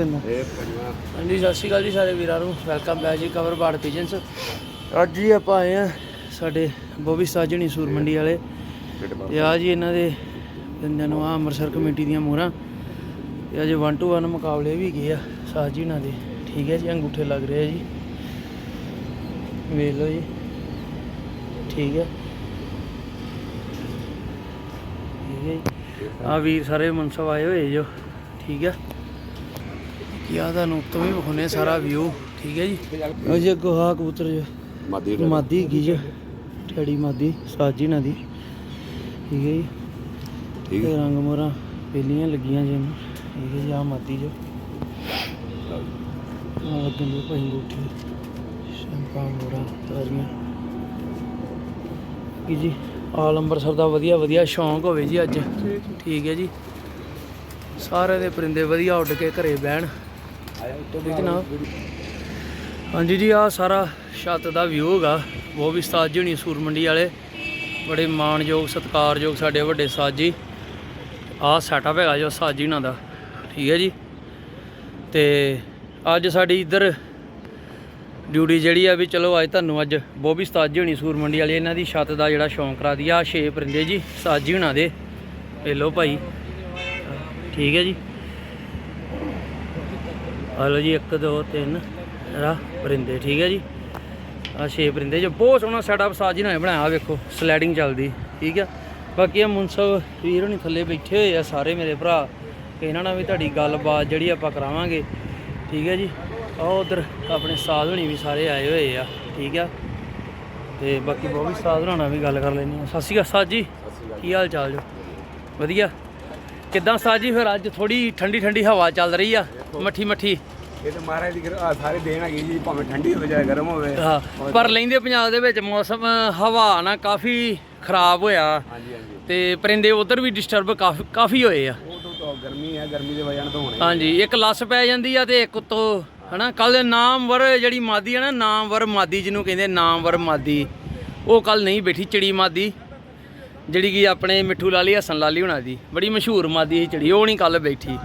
ਪੈਂਦਾ। ਹਾਂਜੀ ਸਤਿ ਸ਼੍ਰੀ ਅਕਾਲ ਜੀ ਸਾਰੇ ਵੀਰਾਂ ਨੂੰ। ਵੈਲਕਮ ਬੈਕ ਜੀ ਕਵਰ ਬਾੜ ਪੀਜਨਸ ਅੱਜ ਜੀ ਆਪਾਂ ਆਏ ਆ ਸਾਡੇ ਬੋਬੀ ਸਾਜਣੀ ਸੂਰ ਮੰਡੀ ਵਾਲੇ ਤੇ ਆ ਜੀ ਇਹਨਾਂ ਦੇ ਬੰਦਿਆਂ ਨੂੰ ਆ ਅੰਮ੍ਰਿਤਸਰ ਕਮੇਟੀ ਦੀਆਂ ਮੋਹਰਾਂ। ਤੇ ਅੱਜ 1 ਟੂ 1 ਮੁਕਾਬਲੇ ਵੀ ਗਏ ਆ ਸਾਜੀ ਨਾਲ ਦੇ। ਠੀਕ ਹੈ ਜੀ ਅੰਗੂਠੇ ਲੱਗ ਰਹੇ ਆ ਜੀ। ਵੇਖ ਲਓ ਜੀ। ਠੀਕ ਹੈ। ਠੀਕ ਹੈ ਜੀ। ਆ ਵੀਰ ਸਾਰੇ ਮਨਸਬ ਆਏ ਹੋਏ ਜੋ। ਠੀਕ ਹੈ। ਆ ਤੁਹਾਨੂੰ ਉੱਤੋਂ ਵੀ ਵਿਖਾਉਣੇ ਆ ਸਾਰਾ ਵਿਊ ਠੀਕ ਹੈ ਜੀ? ਉਹ ਜੀ ਗੋਹਾ ਕਬੂਤਰ ਜੋ ਮਾਦੀ ਮਾਦੀ ਹੈਗੀ ਜੀ ਠੜੀ ਮਾਦੀ ਸਾਜੀ ਨਾ ਦੀ ਠੀਕ ਹੈ ਜੀ? ਠੀਕ। ਤੇ ਰੰਗ ਮੋਰਾ ਪਹਿਲੀਆਂ ਲੱਗੀਆਂ ਜੀ ਇਹਨੂੰ ਠੀਕ ਹੈ ਜੀ ਆ ਮਾਦੀ ਜੋ। ਆ ਲੱਗਣ ਦੇ ਭਾਈ ਗੋਠੀ ਸ਼ੰਪਾ ਮੋਰਾ ਤਾਰੀਆਂ ਕੀ ਜੀ ਆਲ ਅੰਬਰਸਰ ਦਾ ਵਧੀਆ ਵਧੀਆ ਸ਼ੌਂਕ ਹੋਵੇ ਜੀ ਅੱਜ। ਠੀਕ। ਹੈ ਜੀ। ਸਾਰੇ ਦੇ ਪਰਿੰਦੇ ਵਧੀਆ ਉੱਡ ਕੇ ਘਰੇ ਬਹਿਣ। ਠੀਕ ਜਨਾਬ ਹਾਂਜੀ ਜੀ ਆ ਸਾਰਾ ਛੱਤ ਦਾ ਵਿਊ ਹੈਗਾ ਉਹ ਵੀ ਸਾਜ ਹੋਣੀ ਸੂਰਮੰਡੀ ਵਾਲੇ। ਬੜੇ ਮਾਣਯੋਗ, ਸਤਿਕਾਰਯੋਗ ਸਾਡੇ ਵੱਡੇ ਸਾਜੀ ਆ ਸੈਟਅਪ ਹੈਗਾ ਜੋ ਸਾਜੀ ਨਾਲ ਦਾ। ਠੀਕ ਹੈ ਜੀ। ਤੇ ਅੱਜ ਸਾਡੀ ਇੱਧਰ ਡਿਊਟੀ ਜਿਹੜੀ ਆ ਵੀ ਚਲੋ ਅੱਜ ਤੁਹਾਨੂੰ ਅੱਜ ਬੋਬੀ ਸਤਾਜੀ ਹੋਣੀ ਸੂਰ ਮੰਡੀ ਵਾਲੇ। ਇਹਨਾਂ ਦੀ ਛੱਤ ਦਾ ਜਿਹੜਾ ਸ਼ੌਂਕ ਕਰਾ ਦਿਆ ਛੇ ਪਰਿੰਦੇ ਜੀ, ਸਾਜੀ ਹੋਣਾ ਦੇ। ਇਹ ਲਓ ਭਾਈ। ਠੀਕ ਹੈ ਜੀ। ਆ ਲਓ ਜੀ 1 2 3 ਰਾ ਪਰਿੰਦੇ ਠੀਕ ਹੈ ਜੀ? ਆ ਛੇ ਪਰਿੰਦੇ ਜੋ ਬਹੁਤ ਸੋਹਣਾ ਸੈਟਅਪ ਸਾਜੀ ਨਾਲ ਬਣਾਇਆ ਵੇਖੋ ਸਲਾਈਡਿੰਗ ਚੱਲਦੀ ਠੀਕ ਆ ਬਾਕੀ ਆ ਮੁਨਸਬ ਵੀਰ ਹੋਣੀ ਥੱਲੇ ਬੈਠੇ ਹੋਏ ਆ ਸਾਰੇ ਮੇਰੇ ਭਰਾ ਇਹਨਾਂ ਨਾਲ ਵੀ ਤੁਹਾਡੀ ਗੱਲਬਾਤ ਜਿਹੜੀ ਆਪਾਂ ਕਰਾਵਾਂਗੇ ਠੀਕ ਹੈ ਜੀ? ਆ ਉਧਰ ਆਪਣੇ ਸਾਧ ਹੋਣੀ ਵੀ ਸਾਰੇ ਆਏ ਹੋਏ ਆ ਠੀਕ ਆ ਤੇ ਬਾਕੀ ਬਹੁਤ ਵੀ ਸਾਧ ਹੋਣਾ ਨਾਲ ਵੀ ਗੱਲ ਕਰ ਲੈਣੀ ਆ ਸਤਿ ਸ਼੍ਰੀ ਅਕਾਲ ਸਾਧ ਜੀ ਕੀ ਹਾਲ ਚਾਲ ਜੋ? ਵਧੀਆ? ਕਿੱਦਾਂ ਸਾਧ ਜੀ? ਫਿਰ ਅੱਜ ਥੋੜੀ ਠੰਡੀ ਠੰਡੀ ਹਵਾ ਚੱਲ ਰਹੀ ਆ ਮੱਠੀ ਮੱਠੀ। ਇਹ ਤਾਂ ਮਹਾਰਾਜ ਦੀ ਕਿਰਪਾ ਸਾਰੇ ਦੇਣ ਹੈਗੀ ਜੀ ਭਾਵੇਂ ਠੰਡੀ ਹੋਵੇ ਜਾਂ ਗਰਮ ਹੋਵੇ। ਹਾਂ ਪਰ ਲੈਂਦੇ ਪੰਜਾਬ ਦੇ ਵਿੱਚ ਮੌਸਮ ਹਵਾ ਨਾ ਕਾਫੀ ਖਰਾਬ ਹੋਇਆ। ਹਾਂਜੀ ਹਾਂਜੀ। ਤੇ ਪਰਿੰਦੇ ਉਧਰ ਵੀ ਡਿਸਟਰਬ ਕਾਫੀ ਕਾਫੀ ਹੋਏ ਆ। ਗਰਮੀ ਹੈ ਗਰਮੀ ਦੇ ਵਜ੍ਹਾ ਨਾਲ ਤਾਂ ਹੋਣਾ ਹੀ। ਹਾਂਜੀ ਇੱਕ ਲੱਸ ਪੈ ਜਾਂਦੀ ਆ ਤੇ ਇੱਕ ਉੱਤੋਂ ਹਨਾ ਕੱਲ ਨਾਮਵਰ ਜਿਹੜੀ ਮਾਦੀ ਆ ਨਾ ਨਾਮਵਰ ਮਾਦੀ ਜਿਹਨੂੰ ਕਹਿੰਦੇ ਨਾਮਵਰ ਮਾਦੀ। ਉਹ ਕੱਲ ਨਹੀਂ ਬੈਠੀ ਚਿੜੀ ਮਾਦੀ। ਜਿਹੜੀ ਕਿ ਆਪਣੇ ਮਿੱਠੂ ਲਾਲੀ ਹਸਨ ਲਾਲੀ ਹੁਣਾਂ ਦੀ ਬੜੀ ਮਸ਼ਹੂਰ ਮਾਦੀ ਸੀ ਚਿੜੀ ਉਹ ਨਹੀਂ ਕੱਲ ਬੈਠੀ।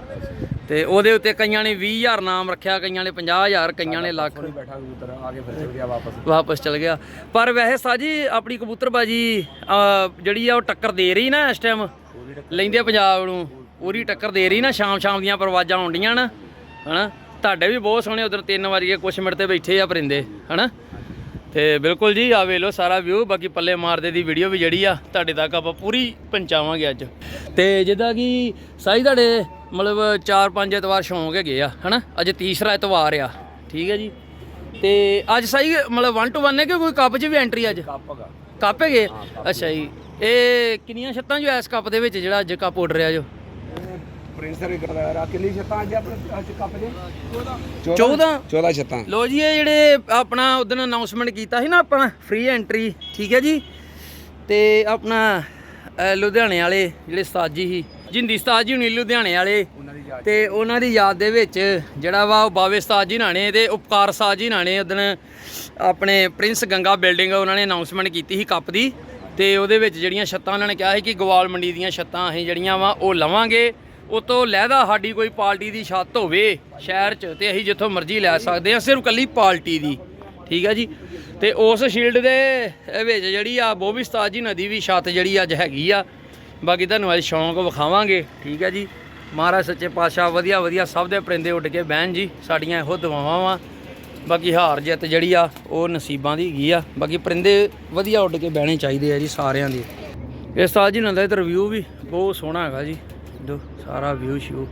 ਤੇ ਉਹਦੇ ਉੱਤੇ ਕਈਆਂ ਨੇ 20000 ਨਾਮ ਰੱਖਿਆ ਕਈਆਂ ਨੇ 50000 ਕਈਆਂ ਨੇ ਲੱਖ। ਬੈਠਾ ਕਬੂਤਰ ਆ ਕੇ ਫਿਰ ਚਲ ਗਿਆ ਵਾਪਸ। ਵਾਪਸ ਚਲ ਗਿਆ। ਪਰ ਵੈਸੇ ਸਾਜੀ ਆਪਣੀ ਕਬੂਤਰਬਾਜੀ ਜਿਹੜੀ ਆ ਉਹ ਟੱਕਰ ਦੇ ਰਹੀ ਨਾ ਇਸ ਟਾਈਮ ਲੈਂਦੇ ਪੰਜਾਬ ਨੂੰ ਪੂਰੀ ਟੱਕਰ ਦੇ ਰਹੀ ਨਾ ਸ਼ਾਮ ਸ਼ਾਮ ਦੀਆਂ ਪਰਵਾਜਾਂ ਆਉਂਦੀਆਂ ਨਾ ਹਨਾ? ਤੁਹਾਡੇ ਵੀ ਬਹੁਤ ਸੋਹਣੇ ਉਧਰ 3 ਵਜੇ ਕੁਛ ਮਿੰਟ ਤੇ ਬੈਠੇ ਆ ਪਰਿੰਦੇ ਹਨਾ? ਤੇ ਬਿਲਕੁਲ ਜੀ ਆ ਵੇ ਲੋ ਸਾਰਾ ਵਿਊ ਬਾਕੀ ਪੱਲੇ ਮਾਰਦੇ ਦੀ ਵੀਡੀਓ ਵੀ ਜਿਹੜੀ ਆ ਤੁਹਾਡੇ ਤੱਕ ਆਪਾਂ ਪੂਰੀ ਪਹੁੰਚਾਵਾਂਗੇ ਅੱਜ। ਤੇ ਜਿੱਦਾਂ ਕਿ ਸਾਈ ਤੁਹਾਡੇ ਮਤਲਬ 4-5 ਐਤਵਾਰ ਸ਼ੌਂਕ ਹੈਗੇ ਆ ਹਨਾ? ਅੱਜ ਤੀਸਰਾ ਐਤਵਾਰ ਆ ਠੀਕ ਹੈ ਜੀ? ਤੇ ਅੱਜ ਸਾਈ ਮਤਲਬ 1 ਟੂ 1 ਹੈ ਕਿ ਕੋਈ ਕੱਪ 'ਚ ਵੀ ਐਂਟਰੀ ਅੱਜ? ਕੱਪ ਹੈਗਾ। ਕੱਪ ਹੈਗੇ? ਅੱਛਾ ਜੀ। ਇਹ ਕਿੰਨੀਆਂ ਛੱਤਾਂ ਜੋ ਇਸ ਕੱਪ ਦੇ ਵਿੱਚ ਜਿਹੜਾ ਅੱਜ ਕੱਪ ਉੱਡ ਰਿਹਾ ਜੋ? ਪ੍ਰਿੰਸ ਸਰ ਕਰਦਾ ਰਾ ਕਿੰਨੀ ਛੱਤਾਂ ਅੱਜ ਆਪਣੇ ਅੱਜ ਕੱਪ ਦੇ 14 14 14 ਛੱਤਾਂ। ਲੋ ਜੀ ਇਹ ਜਿਹੜੇ ਆਪਣਾ ਉਦੋਂ ਅਨਾਉਂਸਮੈਂਟ ਕੀਤਾ ਸੀ ਨਾ ਆਪਾਂ ਫ੍ਰੀ ਐਂਟਰੀ ਠੀਕ ਹੈ ਜੀ? ਤੇ ਆਪਣਾ ਲੁਧਿਆਣੇ ਵਾਲੇ ਜਿਹੜੇ ਸਾਜੀ ਸੀ ਜਿੰਦੀ ਉਸਤਾਦ ਜੀ ਹੁਣੀ ਲੁਧਿਆਣੇ ਵਾਲੇ ਤੇ ਉਹਨਾਂ ਦੀ ਯਾਦ ਦੇ ਵਿੱਚ ਜਿਹੜਾ ਵਾ ਉਹ ਬਾਵੇ ਉਸਤਾਦ ਜੀ ਨਾਣੇ ਤੇ ਉਪਕਾਰ ਉਸਤਾਦ ਜੀ ਨਾਣੇ ਉਦੋਂ ਆਪਣੇ ਪ੍ਰਿੰਸ ਗੰਗਾ ਬਿਲਡਿੰਗ ਉਹਨਾਂ ਨੇ ਅਨਾਉਂਸਮੈਂਟ ਕੀਤੀ ਸੀ ਕੱਪ ਦੀ ਤੇ ਉਹਦੇ ਵਿੱਚ ਜਿਹੜੀਆਂ ਛੱਤਾਂ ਉਹਨਾਂ ਨੇ ਕਿਹਾ ਸੀ ਕਿ ਗਵਾਲ ਮੰਡੀ ਦੀਆਂ ਛੱਤਾਂ ਅਸੀਂ ਜਿਹੜੀਆਂ ਵਾ ਉਹ ਲਵਾਂਗੇ। ਉਤੋਂ ਲਹਿਦਾ ਸਾਡੀ ਕੋਈ ਪਾਰਟੀ ਦੀ ਛੱਤ ਹੋਵੇ ਸ਼ਹਿਰ 'ਚ ਤੇ ਅਸੀਂ ਜਿੱਥੋਂ ਮਰਜ਼ੀ ਲੈ ਸਕਦੇ ਹਾਂ, ਸਿਰਫ ਕੱਲੀ ਪਾਰਟੀ ਦੀ, ਠੀਕ ਹੈ ਜੀ? ਤੇ ਉਸ ਸ਼ੀਲਡ ਦੇ ਵਿੱਚ ਜਿਹੜੀ ਆ ਬੋਬੀ ਉਸਤਾਦ ਜੀ ਨਦੀ ਵੀ ਛੱਤ ਜਿਹੜੀ ਅੱਜ ਹੈਗੀ ਆ। ਬਾਕੀ ਤੁਹਾਨੂੰ ਅੱਜ ਸ਼ੌਂਕ ਵਿਖਾਵਾਂਗੇ, ਠੀਕ ਹੈ ਜੀ? ਮਹਾਰਾਜ ਸੱਚੇ ਪਾਤਸ਼ਾਹ ਵਧੀਆ ਵਧੀਆ ਸਭ ਦੇ ਪਰਿੰਦੇ ਉੱਡ ਕੇ ਬਹਿਣ ਜੀ, ਸਾਡੀਆਂ ਇਹੋ ਦੁਆਵਾਂ ਵਾ। ਬਾਕੀ ਹਾਰ ਜਿੱਤ ਜਿਹੜੀ ਆ, ਉਹ ਨਸੀਬਾਂ ਦੀ ਹੈਗੀ ਆ। ਬਾਕੀ ਪਰਿੰਦੇ ਵਧੀਆ ਉੱਡ ਕੇ ਬਹਿਣੇ ਚਾਹੀਦੇ ਆ ਜੀ ਸਾਰਿਆਂ ਦੇ। ਇਸ ਸਾਲ ਜੀ ਨੰਦਾ ਤੇ ਰਿਵਿਊ ਵੀ ਬਹੁਤ ਸੋਹਣਾ ਹੈਗਾ ਜੀ। ਜੋ ਸਾਰਾ ਵਿਊ ਸ਼ਿਊ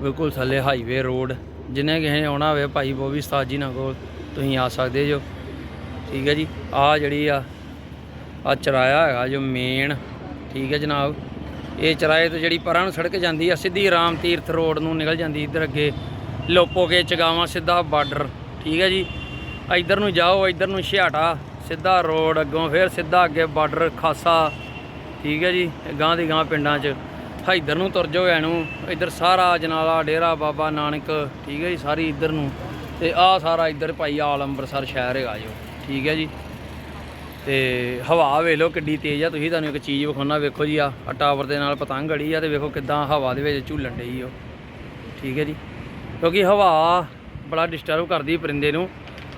ਬਿਲਕੁਲ ਥੱਲੇ ਹਾਈਵੇ ਰੋਡ ਜਿਨੇ ਕਿਸੇ ਨੇ ਆਉਣਾ ਹੋਵੇ ਭਾਈ ਬੋਬੀ ਉਸਤਾਦ ਜੀ ਨਾਲ ਕੋਲ, ਤੁਸੀਂ ਆ ਸਕਦੇ ਜੋ। ਠੀਕ ਹੈ ਜੀ ਆ ਜਿਹੜੀ ਆ ਆ ਚਰਾਇਆ ਹੈਗਾ ਜੋ ਮੇਨ ਠੀਕ ਹੈ ਜਨਾਬ। ਇਹ ਚਰਾਏ ਤੋਂ ਜਿਹੜੀ ਪਰਾਂ ਨੂੰ ਸੜਕ ਜਾਂਦੀ ਆ, ਸਿੱਧੀ ਰਾਮ ਤੀਰਥ ਰੋਡ ਨੂੰ ਨਿਕਲ ਜਾਂਦੀ ਇੱਧਰ ਅੱਗੇ। ਲੋਪੋਕੇ ਚਗਾਵਾਂ ਸਿੱਧਾ ਬਾਰਡਰ ਠੀਕ ਹੈ ਜੀ, ਇੱਧਰ ਨੂੰ ਜਾਓ, ਇੱਧਰ ਨੂੰ ਛਿਆਟਾ ਸਿੱਧਾ ਰੋਡ ਅੱਗੋਂ, ਫਿਰ ਸਿੱਧਾ ਅੱਗੇ ਬਾਰਡਰ ਖਾਸਾ। ਠੀਕ ਹੈ ਜੀ ਗਾਂ ਦੀ ਗਾਂ ਪਿੰਡਾਂ 'ਚ। ਇੱਧਰ ਨੂੰ ਤੁਰ ਜਾਓ ਐਨੂੰ ਇੱਧਰ ਸਾਰਾ ਜਨਾਲਾ, ਡੇਰਾ ਬਾਬਾ ਨਾਨਕ, ਠੀਕ ਹੈ ਜੀ, ਸਾਰੀ ਇੱਧਰ ਨੂੰ। ਤੇ ਆਹ ਸਾਰਾ ਇੱਧਰ ਭਾਈ ਆਲ ਅੰਮ੍ਰਿਤਸਰ ਸ਼ਹਿਰ ਹੈਗਾ ਜੋ ਠੀਕ ਹੈ ਜੀ। ਤੇ ਹਵਾ ਵੇਖ ਲਓ ਕਿੱਡੀ ਤੇਜ਼ ਆ। ਤੁਸੀਂ ਤੁਹਾਨੂੰ ਇੱਕ ਚੀਜ਼ ਵਿਖਾਉਣਾ, ਵੇਖੋ ਜੀ ਆ ਟਾਵਰ ਦੇ ਨਾਲ ਪਤੰਗ ਅੜੀ ਆ ਤੇ ਵੇਖੋ ਕਿਦਾਂ ਹਵਾ ਦੇ ਵਿੱਚ ਝੂਲਣ ਡਈ ਉਹ, ਠੀਕ ਹੈ ਜੀ। ਕਿਉਂਕਿ ਹਵਾ ਬੜਾ ਡਿਸਟਰਬ ਕਰਦੀ ਪਰਿੰਦੇ ਨੂੰ।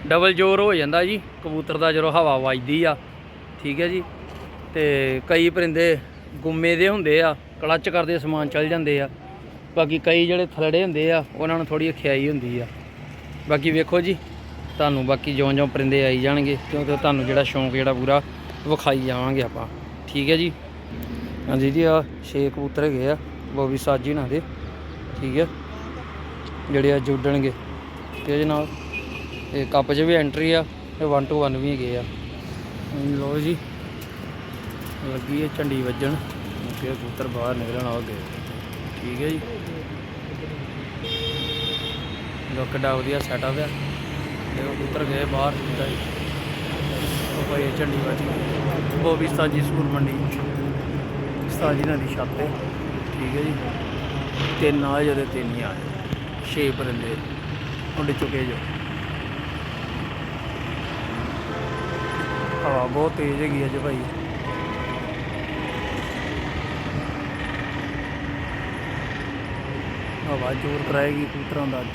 ਡਬਲ ਜ਼ੋਰ ਹੋ ਜਾਂਦਾ ਜੀ, ਕਬੂਤਰ ਦਾ ਜਦੋਂ ਹਵਾ ਵੱਜਦੀ ਆ, ਠੀਕ ਹੈ ਜੀ। ਤੇ ਕਈ ਪਰਿੰਦੇ ਗੁੰਮੇ ਦੇ ਹੁੰਦੇ ਆ, ਕਲੱਚ ਕਰਦੇ, ਸਮਾਨ ਚੱਲ ਜਾਂਦੇ ਆ। ਬਾਕੀ ਕਈ ਜਿਹੜੇ ਥਲੜੇ ਹੁੰਦੇ ਆ, ਉਹਨਾਂ ਨੂੰ ਥੋੜੀ ਖਿਆਈ ਹੁੰਦੀ ਆ। ਬਾਕੀ ਵੇਖੋ ਜੀ, ਤੁਹਾਨੂੰ ਬਾਕੀ ਜਿਉਂ-ਜਿਉਂ ਪਰਿੰਦੇ ਆਈ ਜਾਣਗੇ, ਕਿਉਂਕਿ ਤੁਹਾਨੂੰ ਜਿਹੜਾ ਸ਼ੌਂਕ ਜਿਹੜਾ ਪੂਰਾ ਵਿਖਾਈ ਜਾਵਾਂਗੇ ਆਪਾਂ। ਠੀਕ ਹੈ ਜੀ? ਹਾਂਜੀ ਜੀ ਆ ਛੇ ਕਬੂਤਰ ਹੈਗੇ ਆ ਬੋਬੀ ਸਾਜੀ ਨਾਲ ਦੇ ਠੀਕ ਹੈ? ਜਿਹੜੇ ਅੱਜ ਉੱਡਣਗੇ। ਤੇ ਨਾਲ ਇਹ ਕੱਪ 'ਚ ਵੀ ਐਂਟਰੀ ਆ, ਤੇ 1 ਟੂ 1 ਵੀ ਹੈਗੇ ਆ। ਹੁਣ ਲਓ ਜੀ। ਲੱਗੀ ਹੈ, ਝੰਡੀ ਵੱਜਣ। ਤੇ ਕਬੂਤਰ ਬਾਹਰ ਨਿਕਲਣ ਆ ਗਏ ਠੀਕ ਹੈ ਜੀ। ਲੋਕ ਦਾ ਵਧੀਆ ਸੈਟਅਪ ਆ। ਤੇ ਕਬੂਤਰ ਗਏ ਬਾਹਰ ਜਿੱਦਾਂ ਜੀ ਉਹ ਭਾਈ ਝੰਡੀ ਵੱਜ ਗਈ। ਉਹ ਵੀ ਸਾਜੀ ਸੂਰ ਮੰਡੀ। ਸਾਜੀ ਨਾਲ ਦੀ ਛੱਤ ਤੇ। ਠੀਕ ਹੈ ਜੀ। ਤਿੰਨ ਆ ਜਿਹੜੇ ਤਿੰਨ ਹੀ ਆਏ ਛੇ ਪਰਿੰਦੇ। ਉੱਡ ਚੁੱਕੇ ਜੋ। ਹਵਾ ਬਹੁਤ ਤੇਜ਼ ਹੈਗੀ ਅੱਜ ਭਾਈ। ਹਵਾ ਜ਼ੋਰ ਕਰਾਏਗੀ ਕਬੂਤਰਾਂ ਦਾ ਅੱਜ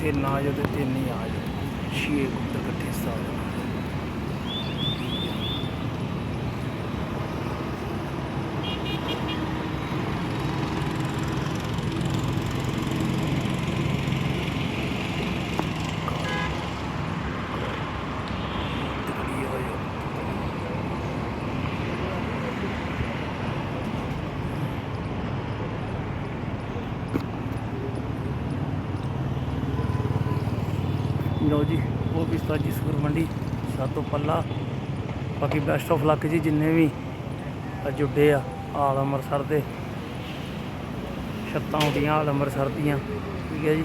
ਤਿੰਨ ਆ ਜਾਓ ਤੇ ਤਿੰਨ ਹੀ ਆ ਜਾਓ। ਛੇ ਕਬੂਤਰ ਇਕੱਠੇ ਸਾਲ ਲਓ ਜੀ, ਉਹ ਵੀ ਜੀ ਸੂਰ ਮੰਡੀ ਸਾਤੋਂ ਪੱਲਾ। ਬਾਕੀ ਬੈਸਟ ਆਫ ਲੱਕ ਜੀ, ਜਿੰਨੇ ਵੀ ਅੱਜ ਉੱਡੇ ਆ ਆਲ ਅੰਮ੍ਰਿਤਸਰ ਦੇ। ਛੱਤਾਂ ਉੱਡੀਆਂ ਆਲ ਅੰਮ੍ਰਿਤਸਰ ਦੀਆਂ, ਠੀਕ ਹੈ ਜੀ।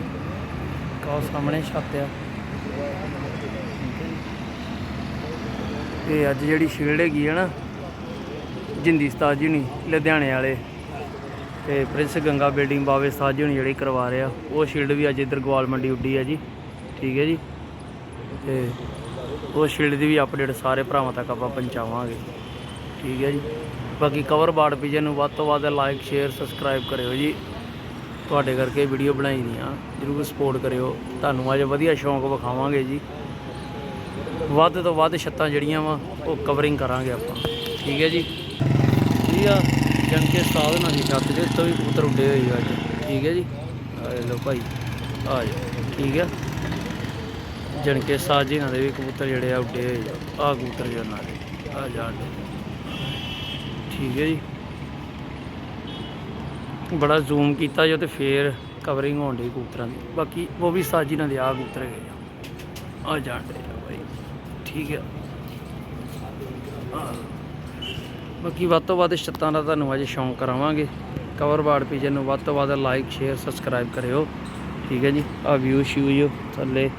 ਕਾਹ ਸਾਹਮਣੇ ਛੱਤ ਆ। ਤੇ ਅੱਜ ਜਿਹੜੀ ਸ਼ੀਲਡ ਹੈਗੀ ਹੈ ਨਾ, ਜਿੰਦੀ ਉਸਤਾਦ ਜੀ ਨਹੀਂ ਲੁਧਿਆਣੇ ਵਾਲੇ। ਤੇ ਪ੍ਰਿੰਸ ਗੰਗਾ ਬਿਲਡਿੰਗ ਬਾਵੇ ਉਸਤਾਦ ਜੀ ਹੁਣੀ ਜਿਹੜੀ ਕਰਵਾ ਰਿਹਾ ਉਹ ਸ਼ੀਲਡ ਵੀ ਅੱਜ ਇੱਧਰ ਗਵਾਲ ਮੰਡੀ ਉੱਡੀ ਹੈ ਜੀ, ਠੀਕ ਹੈ ਜੀ। ਤੇ ਉਹ ਸ਼ੀਲਡ ਦੀ ਵੀ ਅਪਡੇਟ ਸਾਰੇ ਭਰਾਵਾਂ ਤੱਕ ਆਪਾਂ ਪਹੁੰਚਾਵਾਂਗੇ। ਠੀਕ ਹੈ ਜੀ। ਬਾਕੀ ਕਵਰ ਬਾੜ ਪੀਜੇ ਨੂੰ ਵੱਧ ਤੋਂ ਵੱਧ ਲਾਈਕ ਸ਼ੇਅਰ ਸਬਸਕ੍ਰਾਈਬ ਕਰਿਓ ਜੀ। ਤੁਹਾਡੇ ਕਰਕੇ ਵੀਡੀਓ ਬਣਾਈ ਦੀਆਂ ਜਰੂਰ ਸਪੋਰਟ ਕਰਿਓ। ਤੁਹਾਨੂੰ ਅੱਜ ਵਧੀਆ ਸ਼ੌਂਕ ਵਿਖਾਵਾਂਗੇ ਜੀ। ਵੱਧ ਤੋਂ ਵੱਧ ਛੱਤਾਂ ਜਿਹੜੀਆਂ ਵਾ, ਉਹ ਕਵਰਿੰਗ ਕਰਾਂਗੇ ਆਪਾਂ। ਠੀਕ ਹੈ ਜੀ। ਠੀਕ ਆ। ਜਨਕੇ ਸਾਧ ਦੀ ਛੱਤ ਦੇ ਤੋਂ ਵੀ ਕਬੂਤਰ ਉੱਡੇ ਹੋਏ ਅੱਜ। ਠੀਕ ਹੈ ਜੀ। ਆ ਲਓ ਭਾਈ, ਆ ਜਾਓ। ਠੀਕ ਹੈ ਜਣਕੇ ਸਾਜੀ ਨਾਲ ਦੇ ਵੀ ਕਬੂਤਰ ਜਿਹੜੇ ਆ ਉੱਡੇ ਹੋਏ ਆ। ਆਹ ਕਬੂਤਰ ਜੋ ਨਾਲ ਆ ਜਾਣ ਦਿਓ। ਠੀਕ ਹੈ ਜੀ। ਬੜਾ ਜ਼ੂਮ ਕੀਤਾ ਜੋ ਤੇ ਫੇਰ ਕਵਰਿੰਗ ਹੋਣ ਦੀ ਕਬੂਤਰਾਂ ਦੀ। ਬਾਕੀ ਉਹ ਵੀ ਸਾਜੀ ਨਾਲ ਦੇ ਆ ਕਬੂਤਰ ਹੈਗੇ ਆ। ਜਾਣ ਦੇ ਆ ਬਾਈ। ਠੀਕ ਹੈ ਬਾਕੀ ਵੱਧ ਤੋਂ ਵੱਧ ਛੱਤਾਂ ਦਾ ਤੁਹਾਨੂੰ ਅੱਜ ਸ਼ੌਂਕ ਕਰਾਵਾਂਗੇ। ਕਵਰ ਬਾੜ ਪੀਜੇ ਨੂੰ ਵੱਧ ਤੋਂ ਵੱਧ ਲਾਈਕ ਸ਼ੇਅਰ ਸਬਸਕ੍ਰਾਈਬ ਕਰਿਓ। ਠੀਕ ਹੈ ਜੀ। ਆ ਵਿਊ ਸ਼ਿਊ ਜੋ ਥੱਲੇ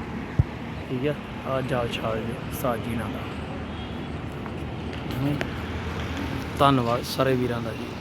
ਠੀਕ ਹੈ ਆ ਜਾਲ ਛਾਲ ਜੀ ਸਾਜੀ ਨਾਲ। ਦਾ ਧੰਨਵਾਦ ਸਾਰੇ ਵੀਰਾਂ ਦਾ ਜੀ।